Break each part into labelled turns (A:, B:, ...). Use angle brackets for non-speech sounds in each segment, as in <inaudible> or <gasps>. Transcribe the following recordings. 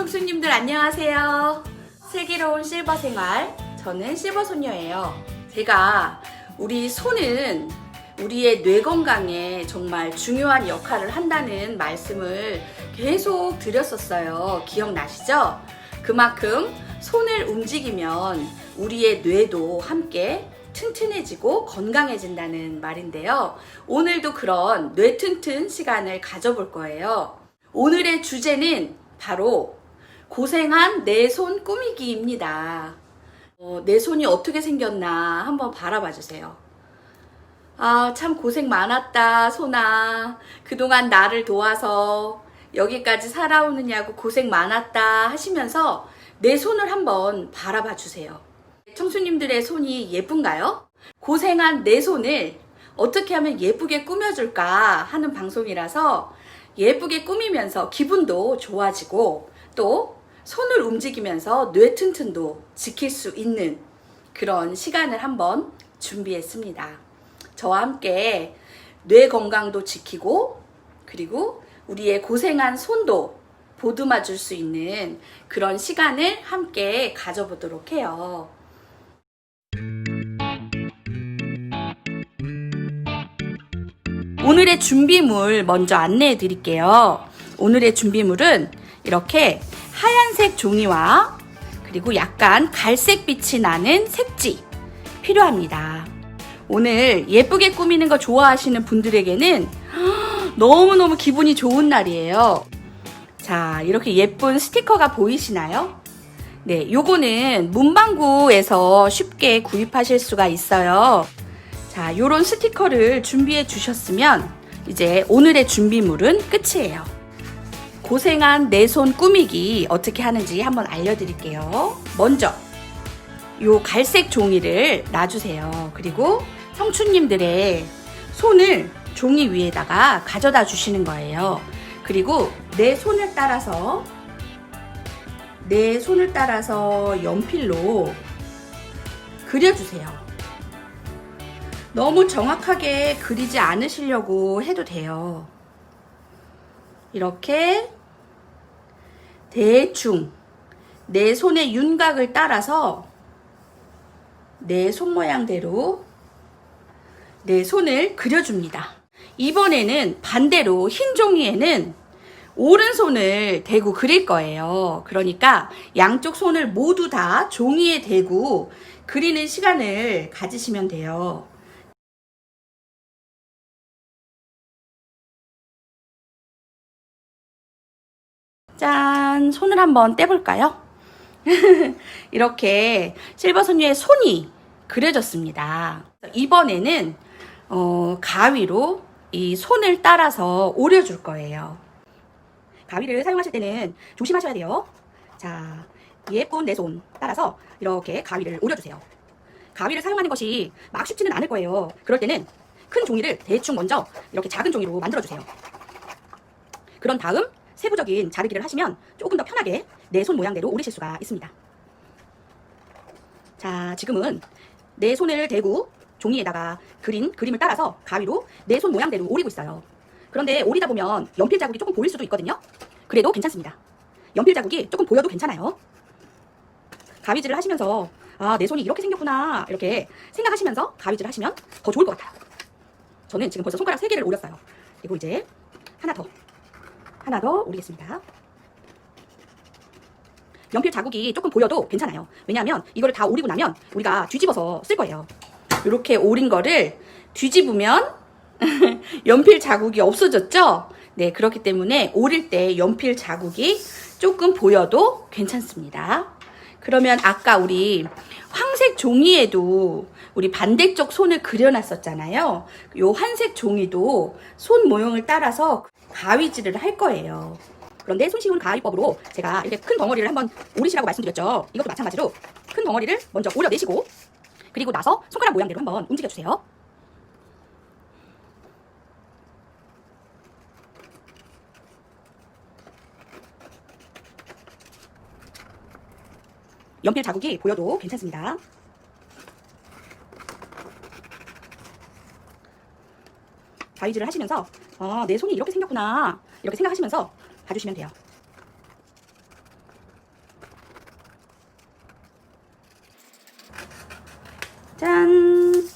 A: 청수님들 안녕하세요. 슬기로운 실버 생활. 저는 실버 소녀예요. 제가 우리 손은 우리의 뇌 건강에 정말 중요한 역할을 한다는 말씀을 계속 드렸었어요. 기억나시죠? 그만큼 손을 움직이면 우리의 뇌도 함께 튼튼해지고 건강해진다는 말인데요. 오늘도 그런 뇌 튼튼 시간을 가져볼 거예요. 오늘의 주제는 바로 고생한 내 손 꾸미기입니다. 어, 내 손이 어떻게 생겼나 한번 바라봐 주세요. 아, 참 고생 많았다, 손아. 그동안 나를 도와서 여기까지 살아오느냐고 고생 많았다 하시면서 내 손을 한번 바라봐 주세요. 청수님들의 손이 예쁜가요? 고생한 내 손을 어떻게 하면 예쁘게 꾸며줄까 하는 방송이라서 예쁘게 꾸미면서 기분도 좋아지고 또 손을 움직이면서 뇌 튼튼도 지킬 수 있는 그런 시간을 한번 준비했습니다. 저와 함께 뇌 건강도 지키고 그리고 우리의 고생한 손도 보듬어 줄 수 있는 그런 시간을 함께 가져보도록 해요. 오늘의 준비물 먼저 안내해 드릴게요. 오늘의 준비물은 이렇게 하얀색 종이와 그리고 약간 갈색 빛이 나는 색지 필요합니다. 오늘 예쁘게 꾸미는 거 좋아하시는 분들에게는 <gasps> 너무너무 기분이 좋은 날이에요. 자, 이렇게 예쁜 스티커가 보이시나요? 네, 요거는 문방구에서 쉽게 구입하실 수가 있어요. 자, 요런 스티커를 준비해 주셨으면 이제 오늘의 준비물은 끝이에요. 고생한 내 손 꾸미기 어떻게 하는지 한번 알려드릴게요. 먼저 요 갈색 종이를 놔주세요. 그리고 성추님들의 손을 종이 위에다가 가져다 주시는 거예요. 그리고 내 손을 따라서 내 손을 따라서 연필로 그려주세요. 너무 정확하게 그리지 않으시려고 해도 돼요. 이렇게 대충 내 손의 윤곽을 따라서 내 손 모양대로 내 손을 그려줍니다. 이번에는 반대로 흰 종이에는 오른손을 대고 그릴 거예요. 그러니까 양쪽 손을 모두 다 종이에 대고 그리는 시간을 가지시면 돼요. 짠! 손을 한번 떼볼까요? <laughs> 이렇게 실버 소녀의 손이 그려졌습니다. 이번에는 어, 가위로 이 손을 따라서 오려줄 거예요. 가위를 사용하실 때는 조심하셔야 돼요. 자, 예쁜 내 손 따라서 이렇게 가위를 오려주세요. 가위를 사용하는 것이 막 쉽지는 않을 거예요. 그럴 때는 큰 종이를 대충 먼저 이렇게 작은 종이로 만들어주세요. 그런 다음 세부적인 자르기를 하시면 조금 더 편하게 내 손 모양대로 오리실 수가 있습니다. 자, 지금은 내 손을 대고 종이에다가 그린 그림을 따라서 가위로 내 손 모양대로 오리고 있어요. 그런데 오리다 보면 연필 자국이 조금 보일 수도 있거든요. 그래도 괜찮습니다. 연필 자국이 조금 보여도 괜찮아요. 가위질을 하시면서 아, 내 손이 이렇게 생겼구나. 이렇게 생각하시면서 가위질을 하시면 더 좋을 것 같아요. 저는 지금 벌써 손가락 3개를 오렸어요. 그리고 이제 하나 더. 하나 더 오리겠습니다. 연필 자국이 조금 보여도 괜찮아요. 왜냐하면 이거를 다 오리고 나면 우리가 뒤집어서 쓸 거예요. 이렇게 오린 거를 뒤집으면 <laughs> 연필 자국이 없어졌죠? 네, 그렇기 때문에 오릴 때 연필 자국이 조금 보여도 괜찮습니다. 그러면 아까 우리 황색 종이에도 우리 반대쪽 손을 그려놨었잖아요. 요 한색 종이도 손 모형을 따라서 가위질을 할 거예요. 그런데 손쉬운 가위법으로 제가 이렇게 큰 덩어리를 한번 오리시라고 말씀드렸죠. 이것도 마찬가지로 큰 덩어리를 먼저 오려내시고 그리고 나서 손가락 모양대로 한번 움직여주세요. 연필 자국이 보여도 괜찮습니다. 가위질을 하시면서 어, 내 손이 이렇게 생겼구나. 이렇게 생각하시면서 봐주시면 돼요. 짠!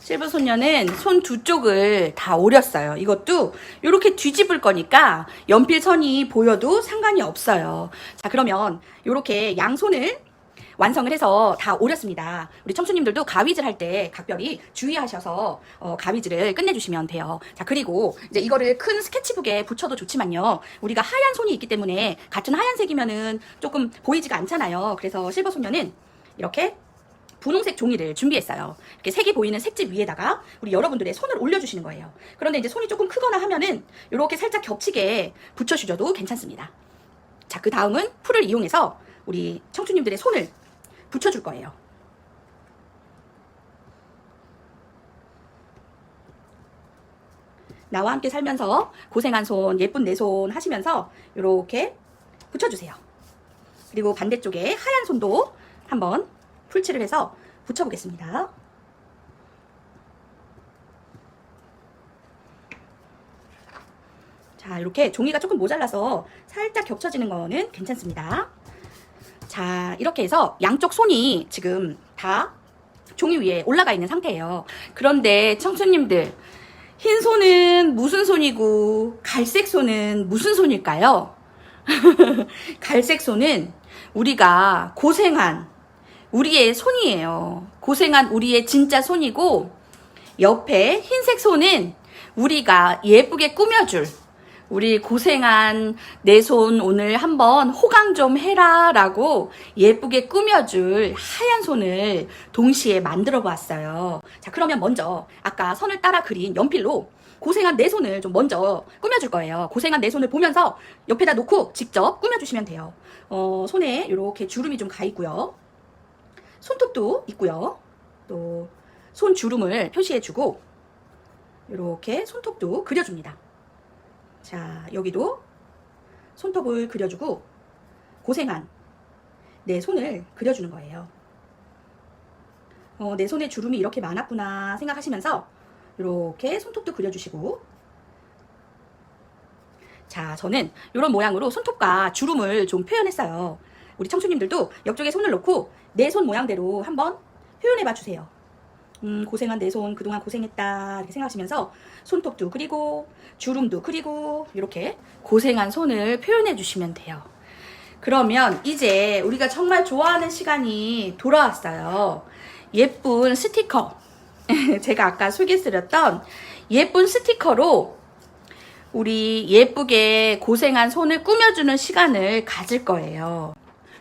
A: 실버 소녀는 손 두 쪽을 다 오렸어요. 이것도 이렇게 뒤집을 거니까 연필선이 보여도 상관이 없어요. 자, 그러면 이렇게 양손을 완성을 해서 다 오렸습니다. 우리 청춘님들도 가위질 할 때 각별히 주의하셔서 어, 가위질을 끝내주시면 돼요. 자 그리고 이제 이거를 큰 스케치북에 붙여도 좋지만요. 우리가 하얀 손이 있기 때문에 같은 하얀색이면은 조금 보이지가 않잖아요. 그래서 실버 소녀는 이렇게 분홍색 종이를 준비했어요. 이렇게 색이 보이는 색집 위에다가 우리 여러분들의 손을 올려주시는 거예요. 그런데 이제 손이 조금 크거나 하면은 이렇게 살짝 겹치게 붙여주셔도 괜찮습니다. 자, 그 다음은 풀을 이용해서 우리 청춘님들의 손을 붙여줄 거예요. 나와 함께 살면서 고생한 손, 예쁜 내 손 하시면서 이렇게 붙여주세요. 그리고 반대쪽에 하얀 손도 한번 풀칠을 해서 붙여보겠습니다. 자, 이렇게 종이가 조금 모자라서 살짝 겹쳐지는 거는 괜찮습니다. 자, 이렇게 해서 양쪽 손이 지금 다 종이 위에 올라가 있는 상태예요. 그런데 청춘님들, 흰 손은 무슨 손이고 갈색 손은 무슨 손일까요? <laughs> 갈색 손은 우리가 고생한 우리의 손이에요. 고생한 우리의 진짜 손이고 옆에 흰색 손은 우리가 예쁘게 꾸며줄 우리 고생한 내 손 오늘 한번 호강 좀 해라 라고 예쁘게 꾸며줄 하얀 손을 동시에 만들어 보았어요. 자, 그러면 먼저 아까 선을 따라 그린 연필로 고생한 내 손을 좀 먼저 꾸며줄 거예요. 고생한 내 손을 보면서 옆에다 놓고 직접 꾸며주시면 돼요. 어, 손에 이렇게 주름이 좀 가 있고요. 손톱도 있고요. 또 손 주름을 표시해주고 이렇게 손톱도 그려줍니다. 자, 여기도 손톱을 그려주고 고생한 내 손을 그려주는 거예요. 어, 내 손에 주름이 이렇게 많았구나 생각하시면서 이렇게 손톱도 그려주시고 자, 저는 이런 모양으로 손톱과 주름을 좀 표현했어요. 우리 청춘님들도 옆쪽에 손을 놓고 내 손 모양대로 한번 표현해 봐 주세요. 음, 고생한 내 손 그동안 고생했다 이렇게 생각하시면서 손톱도 그리고 주름도 그리고 이렇게 고생한 손을 표현해 주시면 돼요. 그러면 이제 우리가 정말 좋아하는 시간이 돌아왔어요. 예쁜 스티커. <laughs> 제가 아까 소개해드렸던 예쁜 스티커로 우리 예쁘게 고생한 손을 꾸며주는 시간을 가질 거예요.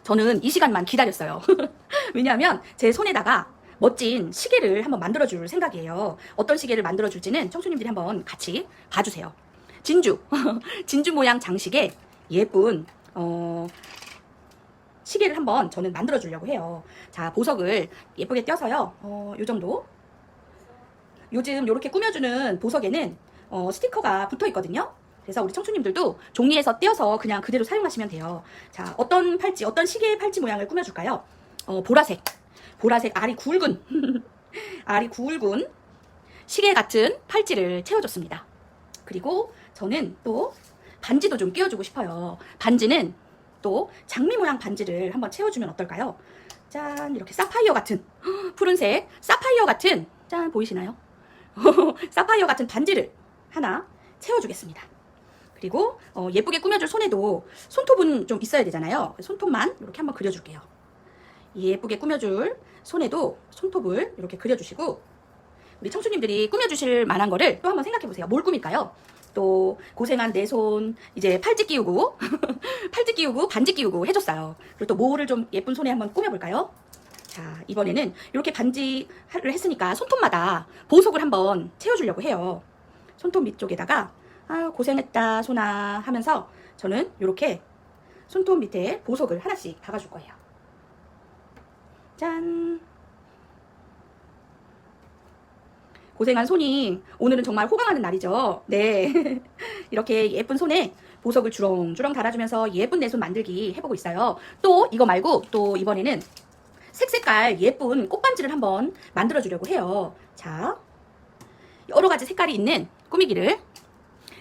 A: 저는 이 시간만 기다렸어요. <laughs> 왜냐하면 제 손에다가 멋진 시계를 한번 만들어줄 생각이에요. 어떤 시계를 만들어줄지는 청춘님들이 한번 같이 봐주세요. 진주, <laughs> 진주 모양 장식에 예쁜 어, 시계를 한번 저는 만들어 주려고 해요. 자, 보석을 예쁘게 떼어서요. 어, 요 정도. 요즘 이렇게 꾸며주는 보석에는 어, 스티커가 붙어 있거든요. 그래서 우리 청춘님들도 종이에서 떼어서 그냥 그대로 사용하시면 돼요. 자, 어떤 팔찌, 어떤 시계 팔찌 모양을 꾸며줄까요? 어, 보라색. 보라색 알이 굵은, <laughs> 알이 굵은 시계 같은 팔찌를 채워줬습니다. 그리고 저는 또 반지도 좀 끼워주고 싶어요. 반지는 또 장미 모양 반지를 한번 채워주면 어떨까요? 짠, 이렇게 사파이어 같은, <gasps> 푸른색 사파이어 같은, 짠, 보이시나요? <laughs> 사파이어 같은 반지를 하나 채워주겠습니다. 그리고 어, 예쁘게 꾸며줄 손에도 손톱은 좀 있어야 되잖아요. 손톱만 이렇게 한번 그려줄게요. 예쁘게 꾸며줄 손에도 손톱을 이렇게 그려주시고 우리 청춘님들이 꾸며주실 만한 거를 또 한번 생각해 보세요. 뭘 꾸밀까요? 또 고생한 내 손 이제 팔찌 끼우고 <laughs> 팔찌 끼우고 반지 끼우고 해줬어요. 그리고 또 뭐를 좀 예쁜 손에 한번 꾸며볼까요? 자 이번에는 이렇게 반지를 했으니까 손톱마다 보석을 한번 채워주려고 해요. 손톱 밑쪽에다가 아 고생했다 소나 하면서 저는 이렇게 손톱 밑에 보석을 하나씩 박아줄 거예요. 짠. 고생한 손이 오늘은 정말 호강하는 날이죠. 네. <laughs> 이렇게 예쁜 손에 보석을 주렁주렁 달아주면서 예쁜 내 손 만들기 해보고 있어요. 또 이거 말고 또 이번에는 색색깔 예쁜 꽃반지를 한번 만들어 주려고 해요. 자, 여러 가지 색깔이 있는 꾸미기를.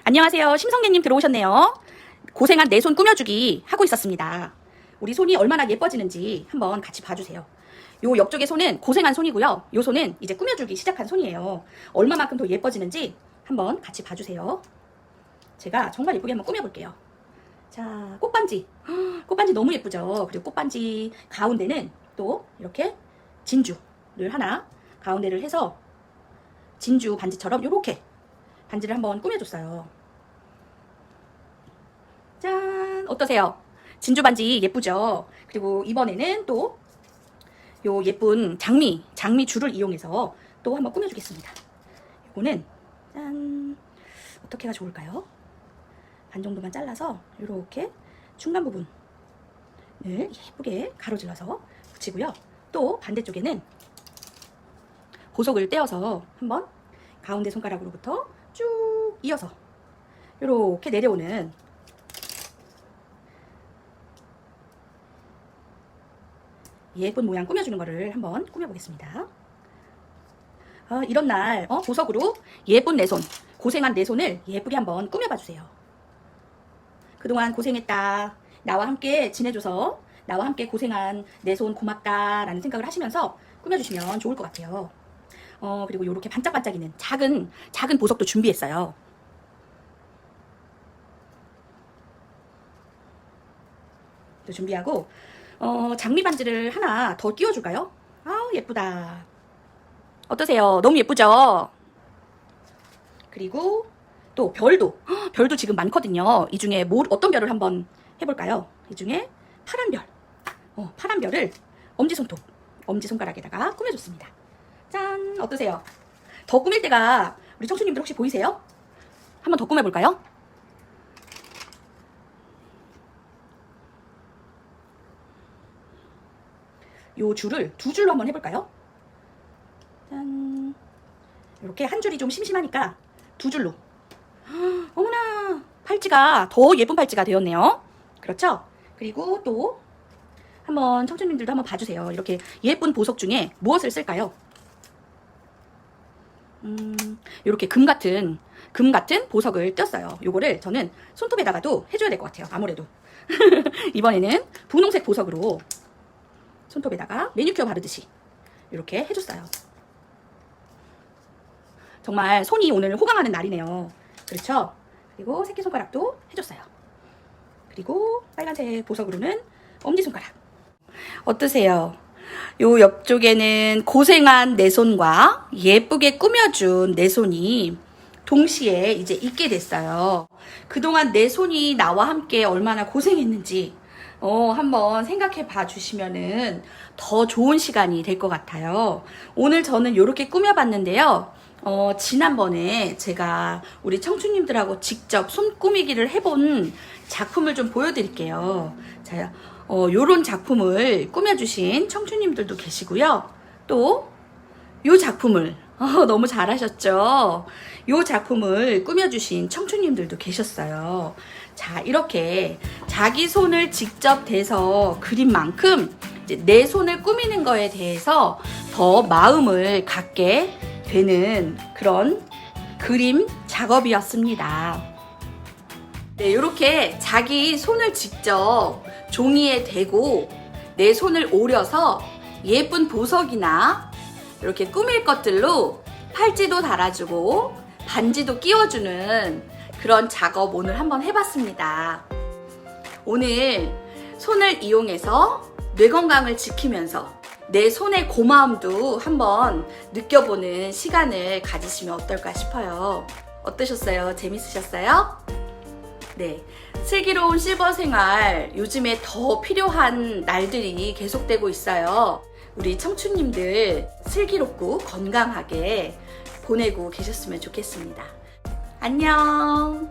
A: 안녕하세요. 심성래님 들어오셨네요. 고생한 내 손 꾸며주기 하고 있었습니다. 우리 손이 얼마나 예뻐지는지 한번 같이 봐주세요. 요 옆쪽의 손은 고생한 손이고요. 요 손은 이제 꾸며주기 시작한 손이에요. 얼마만큼 더 예뻐지는지 한번 같이 봐주세요. 제가 정말 예쁘게 한번 꾸며볼게요. 자, 꽃반지. 헉, <gasps> 꽃반지 너무 예쁘죠? 그리고 꽃반지 가운데는 또 이렇게 진주를 하나 가운데를 해서 진주 반지처럼 이렇게 반지를 한번 꾸며줬어요. 짠! 어떠세요? 진주 반지 예쁘죠? 그리고 이번에는 또 요 예쁜 장미, 장미 줄을 이용해서 또 한번 꾸며주겠습니다. 요거는 짠! 어떻게 가 좋을까요? 반 정도만 잘라서 이렇게 중간 부분을 예쁘게 가로질러서 붙이고요. 또 반대쪽에는 보석을 떼어서 한번 가운데 손가락으로부터 쭉 이어서 이렇게 내려오는 예쁜 모양 꾸며주는 거를 한번 꾸며보겠습니다. 아, 이런 날 어, 보석으로 예쁜 내 손, 고생한 내 손을 예쁘게 한번 꾸며봐 주세요. 그동안 고생했다. 나와 함께 지내줘서 나와 함께 고생한 내 손 고맙다라는 생각을 하시면서 꾸며주시면 좋을 것 같아요. 어, 그리고 이렇게 반짝반짝이는 작은, 작은 보석도 준비했어요. 또 준비하고, 어, 장미 반지를 하나 더 끼워줄까요? 아우, 예쁘다. 어떠세요? 너무 예쁘죠? 그리고 또 별도, 헉, 별도 지금 많거든요. 이 중에 뭐, 어떤 별을 한번 해볼까요? 이 중에 파란 별. 어, 파란 별을 엄지손톱, 엄지손가락에다가 꾸며줬습니다. 짠! 어떠세요? 더 꾸밀 때가 우리 청춘님들 혹시 보이세요? 한번 더 꾸며볼까요? 요 줄을 두 줄로 한번 해볼까요? 짠! 이렇게 한 줄이 좀 심심하니까 두 줄로. 헉, <gasps> 어머나! 팔찌가 더 예쁜 팔찌가 되었네요. 그렇죠? 그리고 또 한번 청춘님들도 한번 봐주세요. 이렇게 예쁜 보석 중에 무엇을 쓸까요? 음, 이렇게 금 같은 금 같은 보석을 떴어요. 요거를 저는 손톱에다가도 해줘야 될 것 같아요. 아무래도 <laughs> 이번에는 분홍색 보석으로 손톱에다가 매니큐어 바르듯이 이렇게 해줬어요. 정말 손이 오늘 호강하는 날이네요. 그렇죠? 그리고 새끼손가락도 해줬어요. 그리고 빨간색 보석으로는 엄지손가락. 어떠세요? 요 옆쪽에는 고생한 내 손과 예쁘게 꾸며준 내 손이 동시에 이제 있게 됐어요. 그동안 내 손이 나와 함께 얼마나 고생했는지, 어, 한번 생각해 봐 주시면은 더 좋은 시간이 될 것 같아요. 오늘 저는 이렇게 꾸며봤는데요. 어, 지난번에 제가 우리 청춘님들하고 직접 손 꾸미기를 해본 작품을 좀 보여드릴게요. 자, 어, 요런 작품을 꾸며주신 청춘님들도 계시고요. 또, 요 작품을, <laughs> 어, 너무 잘하셨죠? 요 작품을 꾸며주신 청춘님들도 계셨어요. 자, 이렇게 자기 손을 직접 대서 그린 만큼 내 손을 꾸미는 거에 대해서 더 마음을 갖게 되는 그런 그림 작업이었습니다. 네, 이렇게 자기 손을 직접 종이에 대고 내 손을 오려서 예쁜 보석이나 이렇게 꾸밀 것들로 팔찌도 달아주고 반지도 끼워주는 그런 작업 오늘 한번 해봤습니다. 오늘 손을 이용해서 뇌 건강을 지키면서 내 손의 고마움도 한번 느껴보는 시간을 가지시면 어떨까 싶어요. 어떠셨어요? 재밌으셨어요? 네. 슬기로운 실버 생활 요즘에 더 필요한 날들이 계속되고 있어요. 우리 청춘님들 슬기롭고 건강하게 보내고 계셨으면 좋겠습니다. 안녕!